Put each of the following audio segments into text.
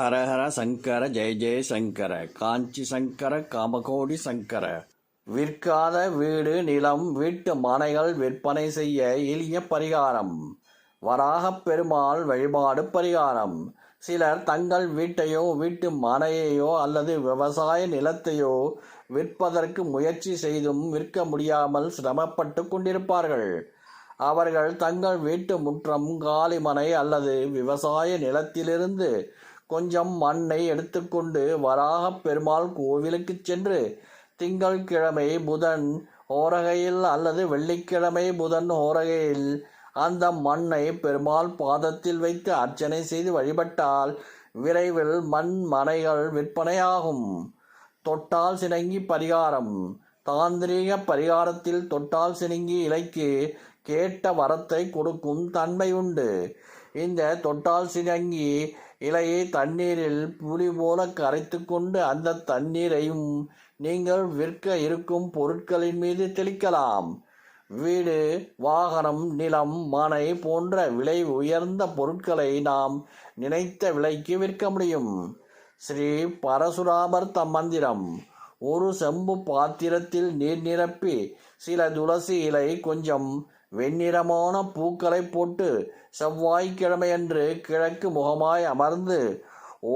ஹரஹர சங்கர ஜெய ஜெய சங்கர. காஞ்சி சங்கர காமகோடி சங்கர. விற்காத வீடு நிலம் வீட்டு மனைகள் விற்பனை செய்ய எளிய பரிகாரம். வராகப் பெருமாள் வழிபாடு பரிகாரம். சிலர் தங்கள் வீட்டையோ வீட்டு மனையையோ அல்லது விவசாய நிலத்தையோ விற்பதற்கு முயற்சி செய்தும் விற்க முடியாமல் சிரமப்பட்டு கொண்டிருப்பார்கள். அவர்கள் தங்கள் வீட்டு முற்றம் காலிமனை அல்லது விவசாய நிலத்திலிருந்து கொஞ்சம் மண்ணை எடுத்துக்கொண்டு வராகப் பெருமாள் கோவிலுக்கு சென்று திங்கள்கிழமை புதன் ஓரகையில் அல்லது வெள்ளிக்கிழமை புதன் ஓரகையில் அந்த மண்ணை பெருமாள் பாதத்தில் வைத்து அர்ச்சனை செய்து வழிபட்டால் விரைவில் மண் மனைகள் விற்பனையாகும். தொட்டால் சினங்கி பரிகாரம். தாந்திரீக பரிகாரத்தில் தொட்டால் சினங்கி இலைக்கு கேட்ட வரத்தை கொடுக்கும் தன்மை உண்டு. இந்த தொட்டால் சினங்கி இலையை தண்ணீரில் புளி போல கரைத்து கொண்டு அந்த தண்ணீரையும் நீங்கள் விற்க இருக்கும் பொருட்களின் மீது தெளிக்கலாம். வீடு வாகனம் நிலம் மனை போன்ற விலை உயர்ந்த பொருட்களை நாம் நினைத்த விலைக்கு விற்க முடியும். ஸ்ரீ பரசுராமர் தம்மந்திரம் ஒரு செம்பு பாத்திரத்தில் நீர் நிரப்பி சில துளசி இலை கொஞ்சம் வெண்ணிறமான பூக்களை போட்டு செவ்வாய்க்கிழமையன்று கிழக்கு முகமாய் அமர்ந்து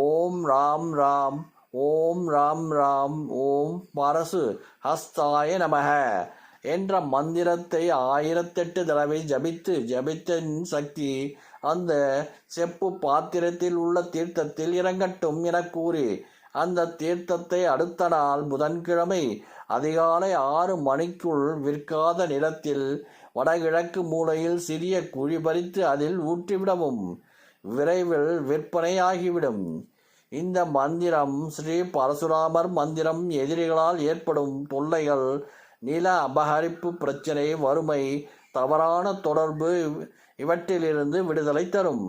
ஓம் ராம் ராம் ஓம் ராம் ராம் ஓம் பரசு ஹஸ்தாய நமக என்ற மந்திரத்தை ஆயிரத்தெட்டு தடவை ஜபித்து ஜபித்தின் சக்தி அந்த செப்பு பாத்திரத்தில் உள்ள தீர்த்தத்தில் இறங்கட்டும் என கூறி அந்த தீர்த்தத்தை அடுத்த நாள் புதன்கிழமை அதிகாலை ஆறு மணிக்குள் விற்காத நிலத்தில் வடகிழக்கு மூலையில் சிறிய குழி பறித்து அதில் ஊற்றிவிடவும். விரைவில் விற்பனையாகிவிடும் இந்த மந்திரம் ஸ்ரீ பரசுராமர் மந்திரம் எதிரிகளால் ஏற்படும் தொல்லைகள் நில அபகரிப்பு பிரச்சனை வறுமை தவறான தொடர்பு இவற்றிலிருந்து விடுதலை தரும்.